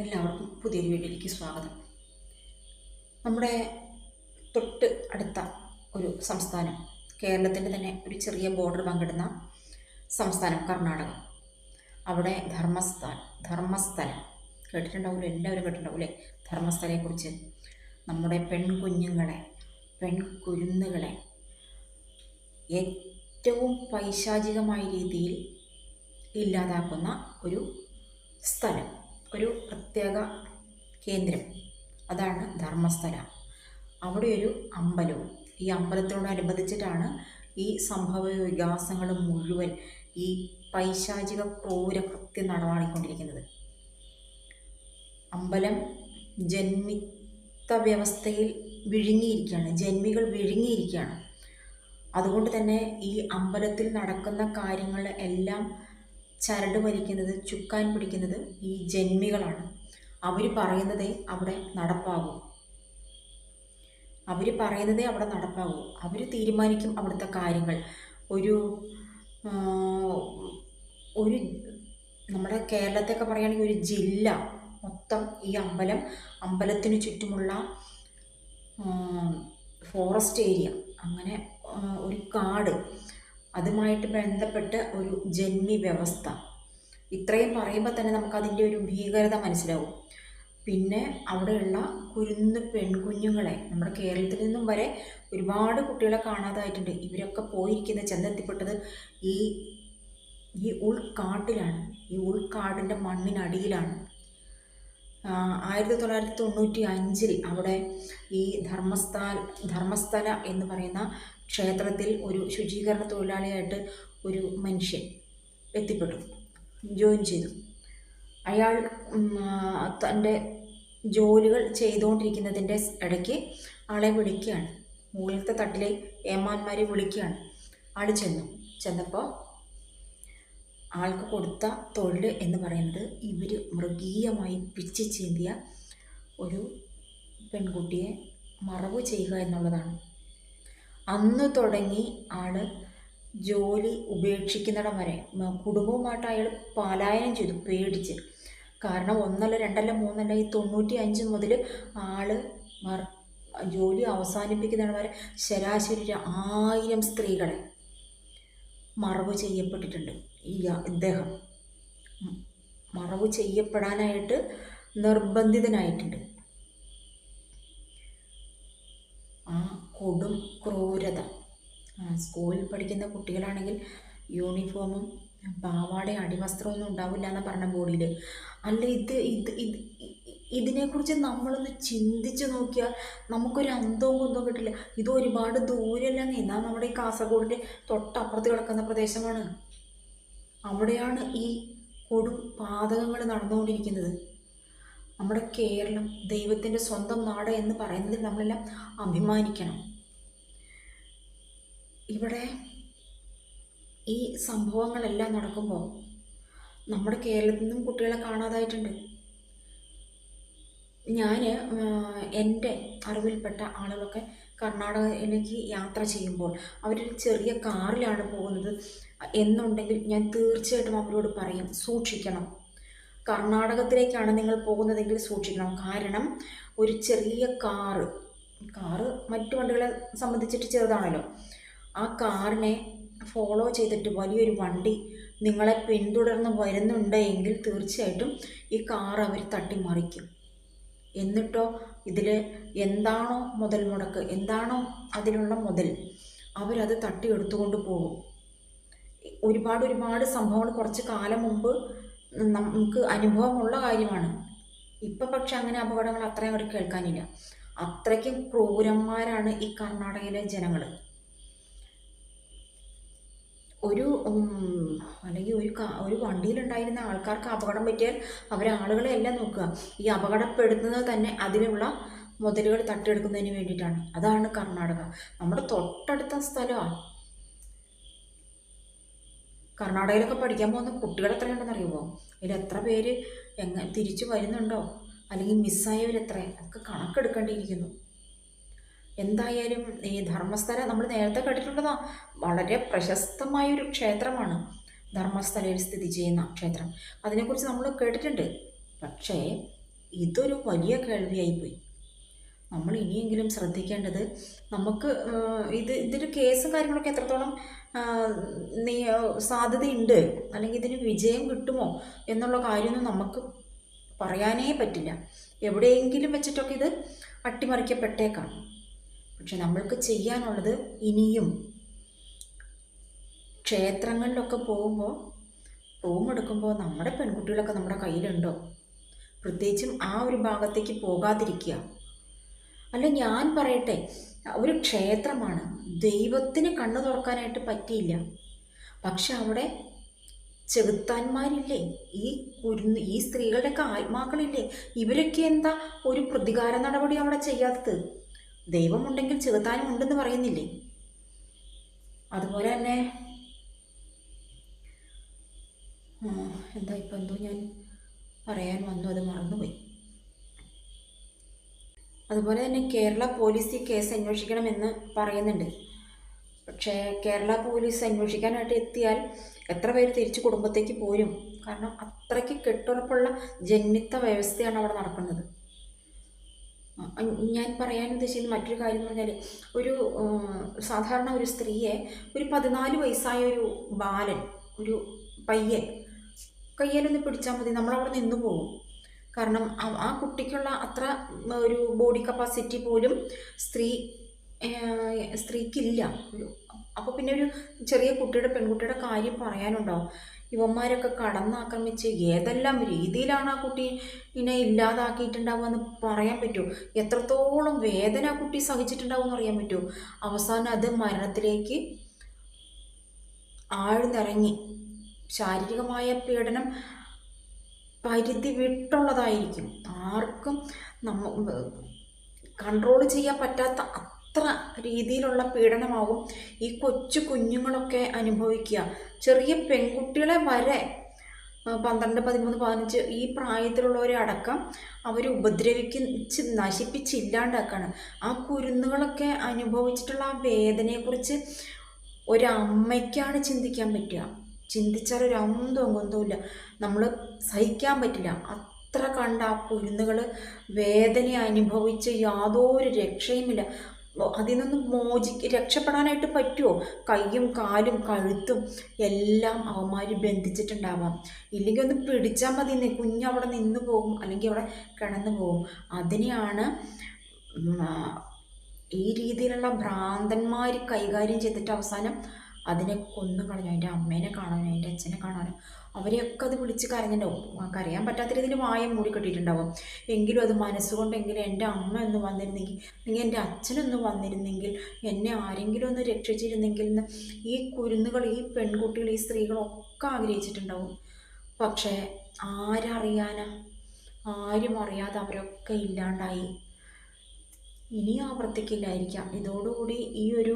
എല്ലാവർക്കും പുതിയൊരു വീഡിയോയിലേക്ക് സ്വാഗതം. നമ്മുടെ തൊട്ട് അടുത്ത ഒരു സംസ്ഥാനം കേരളത്തിന്റെ തന്നെ ഒരു ചെറിയ ബോർഡർ പങ്കിടുന്ന സംസ്ഥാനം കർണാടക. അവിടെ ധർമ്മസ്ഥാൻ ധർമ്മസ്ഥലം. കേട്ടിട്ടുണ്ടാവില്ല എല്ലാവരും കേട്ടിട്ടുണ്ടാവില്ലേ ധർമ്മസ്ഥലയെക്കുറിച്ച്. നമ്മുടെ പെൺകുഞ്ഞുങ്ങളെ പെൺകുരുന്നുകളെ ഏറ്റവും പൈശാചികമായ രീതിയിൽ ഇല്ലാതാക്കുന്ന ഒരു സ്ഥലം. ഒരു പ്രത്യേക കേന്ദ്രം. അതാണ് ധർമ്മസ്ഥല. അവിടെ ഒരു അമ്പലവും. ഈ അമ്പലത്തോടനുബന്ധിച്ചിട്ടാണ് ഈ സംഭവ വികാസങ്ങൾ മുഴുവൻ ഈ പൈശാചിക ക്രൂര കൃത്യം നടമാടിക്കൊണ്ടിരിക്കുന്നത്. അമ്പലം ജന്മിത്ത വ്യവസ്ഥയിൽ വിഴുങ്ങിയിരിക്കുകയാണ്. ജന്മികൾ വിഴുങ്ങിയിരിക്കുകയാണ്. അതുകൊണ്ട് തന്നെ ഈ അമ്പലത്തിൽ നടക്കുന്ന കാര്യങ്ങൾ എല്ലാം ചരട് വലിക്കുന്നത് ചുക്കാൻ പിടിക്കുന്നത് ഈ ജന്മികളാണ്. അവർ പറയുന്നതേ അവിടെ നടപ്പാകൂ. അവർ പറയുന്നതേ അവിടെ നടപ്പാകൂ. അവർ തീരുമാനിക്കും അവിടുത്തെ കാര്യങ്ങൾ. ഒരു ഒരു നമ്മുടെ കേരളത്തെയൊക്കെ പറയുകയാണെങ്കിൽ ഒരു ജില്ല. മൊത്തം ഈ അമ്പലം അമ്പലത്തിന് ചുറ്റുമുള്ള ഫോറസ്റ്റ് ഏരിയ അങ്ങനെ ഒരു കാട്. അതുമായിട്ട് ബന്ധപ്പെട്ട ഒരു ജന്മി വ്യവസ്ഥ. ഇത്രയും പറയുമ്പോൾ തന്നെ നമുക്കതിന്റെ ഒരു ഭീകരത മനസ്സിലാവും. പിന്നെ അവിടെയുള്ള കുരുന്ന് പെൺകുഞ്ഞുങ്ങളെ നമ്മുടെ കേരളത്തിൽ നിന്നും വരെ ഒരുപാട് കുട്ടികളെ കാണാതായിട്ടുണ്ട്. ഇവരൊക്കെ പോയിരിക്കുന്ന ചെന്നെത്തിപ്പെട്ടത് ഈ ഈ ഉൾക്കാട്ടിലാണ്. ഈ ഉൾക്കാടിന്റെ മണ്ണിനടിയിലാണ്. ആയിരത്തി തൊള്ളായിരത്തി തൊണ്ണൂറ്റി അഞ്ചിൽ അവിടെ ഈ ധർമ്മസ്ഥാൽ ധർമ്മസ്ഥല എന്ന് പറയുന്ന ക്ഷേത്രത്തിൽ ഒരു ശുചീകരണ തൊഴിലാളിയായിട്ട് ഒരു മനുഷ്യൻ എത്തിപ്പെട്ടു. ജോയിൻ ചെയ്തു. അയാൾ തന്റെ ജോലികൾ ചെയ്തുകൊണ്ടിരിക്കുന്നതിന്റെ ഇടയ്ക്ക് ആളെ വിളിക്കുകയാണ്. മുകളിലത്തെ തട്ടിലെ ഏമാന്മാരെ വിളിക്കുകയാണ്. ആൾ ചെന്നു. ചെന്നപ്പോൾ ആൾക്ക് കൊടുത്ത തൊഴിൽ എന്ന് പറയുന്നത് ഇവർ മൃഗീയമായി പിച്ചി ചീന്തിയ ഒരു പെൺകുട്ടിയെ മറവ് ചെയ്യുക എന്നുള്ളതാണ്. അന്ന് തുടങ്ങി ആൾ ജോലി ഉപേക്ഷിക്കുന്നിടം വരെ. കുടുംബവുമായിട്ട് അയാൾ പലായനം ചെയ്തു പേടിച്ച്. കാരണം ഒന്നല്ല രണ്ടല്ല മൂന്നല്ല ഈ തൊണ്ണൂറ്റി അഞ്ച് മുതൽ ആൾ ജോലി അവസാനിപ്പിക്കുന്നിടം വരെ ശരാശരി ആയിരം സ്ത്രീകളെ മറവ് ചെയ്യപ്പെട്ടിട്ടുണ്ട് ഈ ഇദ്ദേഹം. മറവ് ചെയ്യപ്പെടാനായിട്ട് നിർബന്ധിതനായിട്ടുണ്ട്. കൊടും ക്രൂരത. സ്കൂളിൽ പഠിക്കുന്ന കുട്ടികളാണെങ്കിൽ യൂണിഫോമും പാവാടയും അടിവസ്ത്രമൊന്നും ഉണ്ടാവില്ല എന്ന് പറഞ്ഞ ബോഡിയിൽ അല്ല ഇത് ഇത് ഇത് ഇതിനെക്കുറിച്ച് നമ്മളൊന്ന് ചിന്തിച്ച് നോക്കിയാൽ നമുക്കൊരു അന്തവും കുന്തവും കിട്ടില്ല. ഇത് ഒരുപാട് ദൂരമല്ല നീന്താ നമ്മുടെ ഈ കാസർഗോഡിന്റെ തൊട്ടപ്പുറത്ത് കിടക്കുന്ന പ്രദേശമാണ്. അവിടെയാണ് ഈ കൊടും പാതകങ്ങൾ നടന്നുകൊണ്ടിരിക്കുന്നത്. നമ്മുടെ കേരളം ദൈവത്തിന്റെ സ്വന്തം നാട് എന്ന് പറയുന്നതിൽ നമ്മളെല്ലാം അഭിമാനിക്കണം. ഇവിടെ ഈ സംഭവങ്ങളെല്ലാം നടക്കുമ്പോൾ നമ്മുടെ കേരളത്തിൽ നിന്നും കുട്ടികളെ കാണാതായിട്ടുണ്ട്. ഞാൻ എന്റെ അറിവിൽപ്പെട്ട ആളുകളൊക്കെ കർണാടകയിലേക്ക് യാത്ര ചെയ്യുമ്പോൾ അവരൊരു ചെറിയ കാറിലാണ് പോകുന്നത് എന്നുണ്ടെങ്കിൽ ഞാൻ തീർച്ചയായിട്ടും അവരോട് പറയും സൂക്ഷിക്കണം. കർണാടകത്തിലേക്കാണ് നിങ്ങൾ പോകുന്നതെങ്കിൽ സൂക്ഷിക്കണം. കാരണം ഒരു ചെറിയ കാറ് കാറ് മറ്റു വണ്ടികളെ സംബന്ധിച്ചിട്ട് ചെറുതാണല്ലോ. ആ കാറിനെ ഫോളോ ചെയ്തിട്ട് വലിയൊരു വണ്ടി നിങ്ങളെ പിന്തുടർന്ന് വരുന്നുണ്ട് എങ്കിൽ തീർച്ചയായിട്ടും ഈ കാർ അവർ തട്ടിമറിക്കും. എന്നിട്ടോ ഇതിൽ എന്താണോ മുതൽ മുടക്ക് എന്താണോ അതിലുള്ള മുതൽ അവരത് തട്ടിയെടുത്തുകൊണ്ട് പോകും. ഒരുപാട് ഒരുപാട് സംഭവങ്ങൾ കുറച്ച് കാലം മുമ്പ് നമുക്ക് അനുഭവമുള്ള കാര്യമാണ്. ഇപ്പം പക്ഷെ അങ്ങനെ അപകടങ്ങൾ അത്രയും അവർ കേൾക്കാനില്ല. അത്രയ്ക്കും ക്രൂരന്മാരാണ് ഈ കർണാടകയിലെ ജനങ്ങൾ ഒരു അല്ലെങ്കിൽ ഒരു ഒരു വണ്ടിയിലുണ്ടായിരുന്ന ആൾക്കാർക്ക് അപകടം പറ്റിയാൽ അവർ ആളുകളെ എല്ലാം നോക്കുക. ഈ അപകടപ്പെടുത്തുന്നത് തന്നെ അതിനുള്ള മുതലുകൾ തട്ടിയെടുക്കുന്നതിന് വേണ്ടിയിട്ടാണ്. അതാണ് കർണാടക. നമ്മുടെ തൊട്ടടുത്ത സ്ഥലമാണ് കർണാടകയിലൊക്കെ പഠിക്കാൻ പോകുന്ന കുട്ടികൾ എത്രയുണ്ടെന്ന് അറിയുമോ അതിൽ എത്ര പേര് എങ്ങനെ തിരിച്ചു വരുന്നുണ്ടോ? അല്ലെങ്കിൽ മിസ്സായവരെത്ര ഒക്കെ കണക്കെടുക്കേണ്ടിയിരിക്കുന്നു. എന്തായാലും ഈ ധർമ്മസ്ഥല നമ്മൾ നേരത്തെ കേട്ടിട്ടുള്ളതാ. വളരെ പ്രശസ്തമായ ഒരു ക്ഷേത്രമാണ്. ധർമ്മസ്ഥലയിൽ സ്ഥിതി ചെയ്യുന്ന ക്ഷേത്രം. അതിനെക്കുറിച്ച് നമ്മൾ കേട്ടിട്ടുണ്ട്. പക്ഷേ ഇതൊരു വലിയ കേൾവിയായിപ്പോയി. നമ്മൾ ഇനിയെങ്കിലും ശ്രദ്ധിക്കേണ്ടത് നമുക്ക് ഇത് ഇതിന്റെ കേസും കാര്യങ്ങളൊക്കെ എത്രത്തോളം നീ സാധ്യതയുണ്ട് അല്ലെങ്കിൽ ഇതിന് വിജയം കിട്ടുമോ എന്നുള്ള കാര്യമൊന്നും നമുക്ക് പറയാനേ പറ്റില്ല. എവിടെയെങ്കിലും വെച്ചിട്ടൊക്കെ ഇത് അട്ടിമറിക്കപ്പെട്ടേക്കാം. പക്ഷെ നമ്മൾക്ക് ചെയ്യാനുള്ളത് ഇനിയും. ക്ഷേത്രങ്ങളിലൊക്കെ പോകുമ്പോൾ റൂം എടുക്കുമ്പോൾ നമ്മുടെ പെൺകുട്ടികളൊക്കെ നമ്മുടെ കയ്യിലുണ്ടോ? പ്രത്യേകിച്ചും ആ ഒരു ഭാഗത്തേക്ക് പോകാതിരിക്കുക. അല്ല ഞാൻ പറയട്ടെ ഒരു ക്ഷേത്രമാണ്. ദൈവത്തിന് കണ്ണു തുറക്കാനായിട്ട് പറ്റിയില്ല. പക്ഷെ അവിടെ ചെകുത്താന്മാരില്ലേ? ഈ കുരുന്ന് ഈ സ്ത്രീകളുടെയൊക്കെ ആത്മാക്കളില്ലേ? ഇവരൊക്കെ എന്താ ഒരു പ്രതികാര നടപടി അവിടെ ചെയ്യാത്തത്? ദൈവമുണ്ടെങ്കിൽ ചെറുതാനും ഉണ്ടെന്ന് പറയുന്നില്ലേ? അതുപോലെ തന്നെ എന്താ ഇപ്പം എന്തോ ഞാൻ പറയാൻ വന്നു അത് മറന്നുപോയി. അതുപോലെ തന്നെ കേരള പോലീസ് ഈ കേസ് അന്വേഷിക്കണമെന്ന് പറയുന്നുണ്ട്. പക്ഷേ കേരള പോലീസ് അന്വേഷിക്കാനായിട്ട് എത്തിയാൽ എത്ര പേര് തിരിച്ചു കുടുംബത്തേക്ക് പോരും? കാരണം അത്രയ്ക്ക് കെട്ടുറപ്പുള്ള ജന്മിത്ത വ്യവസ്ഥയാണ് അവിടെ നടക്കുന്നത്. ഞാൻ പറയാൻ ഉദ്ദേശിക്കുന്ന മറ്റൊരു കാര്യം എന്ന് പറഞ്ഞാൽ ഒരു സാധാരണ ഒരു സ്ത്രീയെ ഒരു പതിനാല് വയസ്സായ ഒരു ബാലൻ ഒരു പയ്യൻ കയ്യിലൊന്ന് പിടിച്ചാൽ മതി നമ്മളവിടെ നിന്ന് പോകും. കാരണം ആ കുട്ടിക്കുള്ള അത്ര ഒരു ബോഡി കപ്പാസിറ്റി പോലും സ്ത്രീ സ്ത്രീക്കില്ല. ഒരു അപ്പോൾ പിന്നെ ഒരു ചെറിയ കുട്ടിയുടെ പെൺകുട്ടിയുടെ കാര്യം പറയാനുണ്ടാവും. ഇവന്മാരൊക്കെ കടന്നാക്രമിച്ച് ഏതെല്ലാം രീതിയിലാണ് ആ കുട്ടി ഇല്ലാതാക്കിയിട്ടുണ്ടാവുക എന്ന് പറയാൻ പറ്റുമോ എത്രത്തോളം വേദന ആ കുട്ടി സഹിച്ചിട്ടുണ്ടാവും എന്ന് അറിയാൻ പറ്റുമോ അവസാനം അത് മരണത്തിലേക്ക് ആഴ്ന്നിറങ്ങി. ശാരീരികമായ പീഡനം പരിധി വിട്ടുള്ളതായിരിക്കും. ആർക്കും നമ്മ കൺട്രോൾ ചെയ്യാൻ പറ്റാത്ത അത്ര രീതിയിലുള്ള പീഡനമാകും ഈ കൊച്ചു കുഞ്ഞുങ്ങളൊക്കെ അനുഭവിക്കുക. ചെറിയ പെൺകുട്ടികളെ വരെ പന്ത്രണ്ട് പതിമൂന്ന് പതിനഞ്ച് ഈ പ്രായത്തിലുള്ളവരെ അടക്കം അവർ ഉപദ്രവിച്ച് നശിപ്പിച്ചില്ലാണ്ടാക്കാണ്. ആ കുരുന്നുകളൊക്കെ അനുഭവിച്ചിട്ടുള്ള ആ വേദനയെക്കുറിച്ച് ഒരമ്മയ്ക്കാണ് ചിന്തിക്കാൻ പറ്റുക. ചിന്തിച്ചാൽ ഒരു അന്തവും നമ്മൾ സഹിക്കാൻ പറ്റില്ല. അത്ര കണ്ട ആ കുരുന്നുകൾ വേദന അനുഭവിച്ച് യാതൊരു രക്ഷയുമില്ല. അതിൽ നിന്ന് മോചി രക്ഷപ്പെടാനായിട്ട് പറ്റുമോ കൈയും കാലും കഴുത്തും എല്ലാം അവന്മാർ ബന്ധിച്ചിട്ടുണ്ടാവാം. ഇല്ലെങ്കിൽ ഒന്ന് പിടിച്ചാൽ മതി കുഞ്ഞവിടെ നിന്ന് പോകും അല്ലെങ്കിൽ അവിടെ കിടന്നു പോകും. അതിനെയാണ് ഈ രീതിയിലുള്ള ഭ്രാന്തന്മാർ കൈകാര്യം ചെയ്തിട്ട് അവസാനം അതിനെ കൊന്നു കളഞ്ഞു. അതിന്റെ അമ്മേനെ കാണാനും അതിന്റെ അച്ഛനെ കാണാനും. അവരെയൊക്കെ അത് വിളിച്ച് കരഞ്ഞിട്ടുണ്ടാവും. കരയാൻ പറ്റാത്ത രീതിയിൽ വായം മൂടി കെട്ടിയിട്ടുണ്ടാവും എങ്കിലും അത് മനസ്സുകൊണ്ടെങ്കിലും എന്റെ അമ്മ ഒന്ന് വന്നിരുന്നെങ്കിൽ അല്ലെങ്കിൽ എന്റെ അച്ഛനൊന്ന് വന്നിരുന്നെങ്കിൽ എന്നെ ആരെങ്കിലും ഒന്ന് രക്ഷിച്ചിരുന്നെങ്കിൽ ഈ കുരുന്നുകൾ ഈ പെൺകുട്ടികൾ ഈ സ്ത്രീകളൊക്കെ ആഗ്രഹിച്ചിട്ടുണ്ടാവും. പക്ഷേ ആരറിയാനാ? ആരും അറിയാതെ അവരൊക്കെ ഇല്ലാണ്ടായി. ഇനി ആവർത്തിക്കില്ലായിരിക്കാം. ഇതോടുകൂടി ഈ ഒരു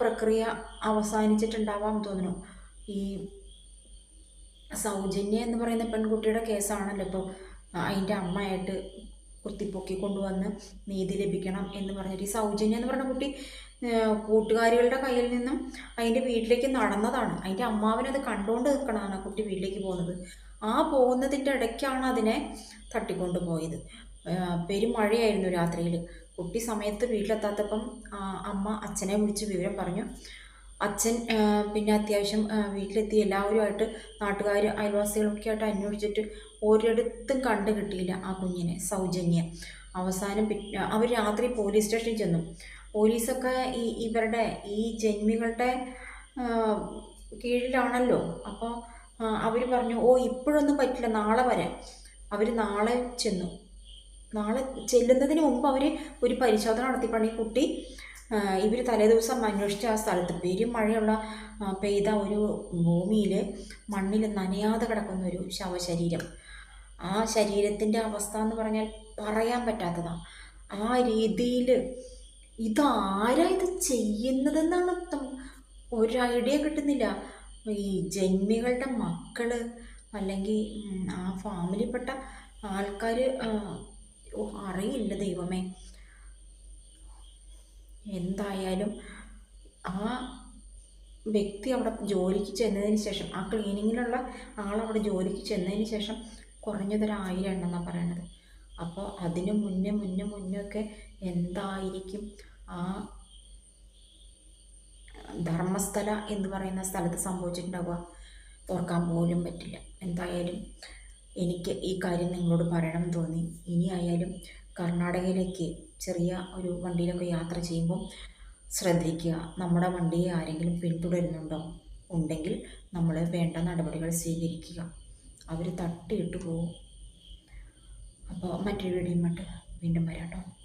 പ്രക്രിയ അവസാനിച്ചിട്ടുണ്ടാവാം തോന്നുന്നു. ഈ സൗജന്യ എന്ന് പറയുന്ന പെൺകുട്ടിയുടെ കേസാണല്ലോ. ഇപ്പോൾ അതിന്റെ അമ്മയായിട്ട് കുത്തിപ്പൊക്കി കൊണ്ടുവന്ന് നീതി ലഭിക്കണം എന്ന് പറഞ്ഞിട്ട് ഈ സൗജന്യ എന്ന് പറഞ്ഞ കുട്ടി കൂട്ടുകാരികളുടെ കയ്യിൽ നിന്നും അതിന്റെ വീട്ടിലേക്ക് നടന്നതാണ്. അതിന്റെ അമ്മാവിനത് കണ്ടുകൊണ്ട് നിൽക്കണതാണ് കുട്ടി വീട്ടിലേക്ക് പോകുന്നത്. ആ പോകുന്നതിന്റെ ഇടയ്ക്കാണ് അതിനെ തട്ടിക്കൊണ്ട് പോയത് പെരുമഴയായിരുന്നു രാത്രിയിൽ കുട്ടി സമയത്ത് വീട്ടിലെത്താത്തപ്പം അമ്മ അച്ഛനെ വിളിച്ച് വിവരം പറഞ്ഞു. അച്ഛൻ പിന്നെ അത്യാവശ്യം വീട്ടിലെത്തി എല്ലാവരുമായിട്ട് നാട്ടുകാർ അയൽവാസികളൊക്കെ ആയിട്ട് അന്വേഷിച്ചിട്ട് ഒരിടത്തും കണ്ടു കിട്ടിയില്ല ആ കുഞ്ഞിനെ സൗജന്യ. അവസാനം അവർ രാത്രി പോലീസ് സ്റ്റേഷനിൽ ചെന്നു. പോലീസൊക്കെ ഈ ഇവരുടെ ഈ ജന്മികളുടെ കീഴിലാണല്ലോ. അപ്പോൾ അവർ പറഞ്ഞു ഓ ഇപ്പോഴൊന്നും പറ്റില്ല നാളെ വരെ. അവർ നാളെ ചെന്നു. നാളെ ചെല്ലുന്നതിന് മുമ്പ് അവർ ഒരു പരിശോധന നടത്തിയപ്പോഴാണ് ഈ കുട്ടി ഇവർ തലേദിവസം അന്വേഷിച്ച ആ സ്ഥലത്ത് പെരും മഴയുള്ള പെയ്ത ഒരു ഭൂമിയിൽ മണ്ണിൽ നനയാതെ കിടക്കുന്ന ഒരു ശവശരീരം. ആ ശരീരത്തിന്റെ അവസ്ഥ എന്ന് പറഞ്ഞാൽ പറയാൻ പറ്റാത്തതാണ് ആ രീതിയിൽ ഇതാരാ ഇത് ചെയ്യുന്നതെന്നാണ് ഒരു ഐഡിയ കിട്ടുന്നില്ല. ഈ ജന്മികളുടെ മക്കൾ അല്ലെങ്കിൽ ആ ഫാമിലിപ്പെട്ട ആൾക്കാർ അറിയില്ല ദൈവമേ. എന്തായാലും ആ വ്യക്തി അവിടെ ജോലിക്ക് ചെന്നതിന് ശേഷം ആ ക്ലീനിങ്ങിലുള്ള ആളവിടെ ജോലിക്ക് ചെന്നതിന് ശേഷം കുറഞ്ഞതൊരായിരം എണ്ണം എന്നാണ് പറയണത്. അപ്പോൾ അതിന് മുന്നേ മുന്നേ മുന്നേ ഒക്കെ എന്തായിരിക്കും ആ ധർമ്മസ്ഥല എന്ന് പറയുന്ന സ്ഥലത്ത് സംഭവിച്ചിട്ടുണ്ടാവുക? ഓർക്കാൻ പോലും പറ്റില്ല. എന്തായാലും എനിക്ക് ഈ കാര്യം നിങ്ങളോട് പറയണം തോന്നി. ഇനിയായാലും കർണാടകയിലേക്ക് ചെറിയ ഒരു വണ്ടിയിലൊക്കെ യാത്ര ചെയ്യുമ്പോൾ ശ്രദ്ധിക്കുക. നമ്മുടെ വണ്ടിയെ ആരെങ്കിലും പിന്തുടരുന്നുണ്ടോ? ഉണ്ടെങ്കിൽ നമ്മൾ വേണ്ട നടപടികൾ സ്വീകരിക്കുക. അവർ തട്ടിയിട്ട് പോകും അപ്പോൾ മറ്റൊരു വീഡിയോ വീണ്ടും വരാം